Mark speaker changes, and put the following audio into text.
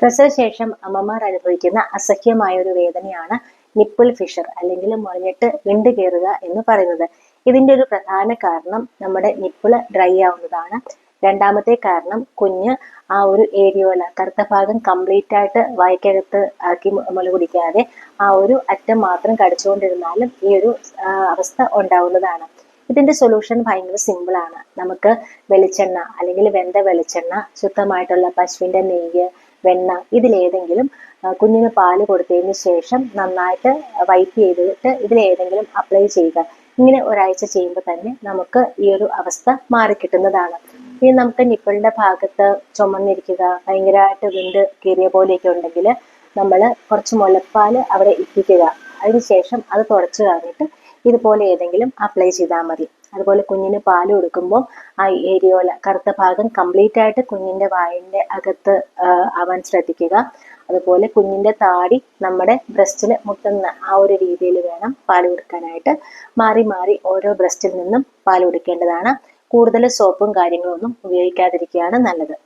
Speaker 1: പ്രസവശേഷം അമ്മമാർ അനുഭവിക്കുന്ന അസഹ്യമായ ഒരു വേദനയാണ് നിപ്പിൾ ഫിഷർ അല്ലെങ്കിൽ മുളഞ്ഞിട്ട് വിണ്ട് കയറുക എന്ന് പറയുന്നത്. ഇതിന്റെ ഒരു പ്രധാന കാരണം നമ്മുടെ നിപ്പിൾ ഡ്രൈ ആവുന്നതാണ്. രണ്ടാമത്തെ കാരണം കുഞ്ഞ് ആ ഒരു ഏരിയോല കറുത്ത ഭാഗം കംപ്ലീറ്റ് ആയിട്ട് വായിക്കകത്ത് ആക്കി മുല കുടിക്കാതെ ആ ഒരു അറ്റം മാത്രം കടിച്ചുകൊണ്ടിരുന്നാലും ഈ ഒരു അവസ്ഥ ഉണ്ടാവുന്നതാണ്. ഇതിന്റെ സൊല്യൂഷൻ ഭയങ്കര സിമ്പിളാണ് നമുക്ക് വെളിച്ചെണ്ണ അല്ലെങ്കിൽ വെന്ത വെളിച്ചെണ്ണ ശുദ്ധമായിട്ടുള്ള പശുവിന്റെ നെയ്യ് വെണ്ണ ഇതിലേതെങ്കിലും കുഞ്ഞിന് പാൽ കൊടുത്തതിന് ശേഷം നന്നായിട്ട് വൈപ്പ് ചെയ്തിട്ട് ഇതിലേതെങ്കിലും അപ്ലൈ ചെയ്യുക. ഇങ്ങനെ ഒരാഴ്ച ചെയ്യുമ്പോൾ തന്നെ നമുക്ക് ഈ ഒരു അവസ്ഥ മാറിക്കിട്ടുന്നതാണ് ഇനി നമുക്ക് നിപ്പിളിന്റെ ഭാഗത്ത് ചുമന്നിരിക്കുക ഭയങ്കരമായിട്ട് വിണ്ട് കീറിയ പോലെയൊക്കെ ഉണ്ടെങ്കിൽ നമ്മൾ കുറച്ച് മുലപ്പാൽ അവിടെ ഇപ്പിക്കുക അതിനുശേഷം അത് തുടച്ചു കളഞ്ഞിട്ട് ഇതുപോലെ ഏതെങ്കിലും അപ്ലൈ ചെയ്താൽ മതി. അതുപോലെ കുഞ്ഞിന് പാൽ കൊടുക്കുമ്പോൾ ആ ഏരിയോല കറുത്ത ഭാഗം കംപ്ലീറ്റ് ആയിട്ട് കുഞ്ഞിന്റെ വായിന്റെ അകത്ത് ആവാൻ ശ്രദ്ധിക്കുക. അതുപോലെ കുഞ്ഞിന്റെ താടി നമ്മുടെ ബ്രസ്റ്റിൽ മുട്ടുന്ന ആ ഒരു രീതിയിൽ വേണം പാൽ കൊടുക്കാനായിട്ട്. മാറി മാറി ഓരോ ബ്രസ്റ്റിൽ നിന്നും പാൽ കൊടുക്കേണ്ടതാണ്. കൂടുതൽ സോപ്പും കാര്യങ്ങളൊന്നും ഉപയോഗിക്കാതിരിക്കുകയാണ് നല്ലത്.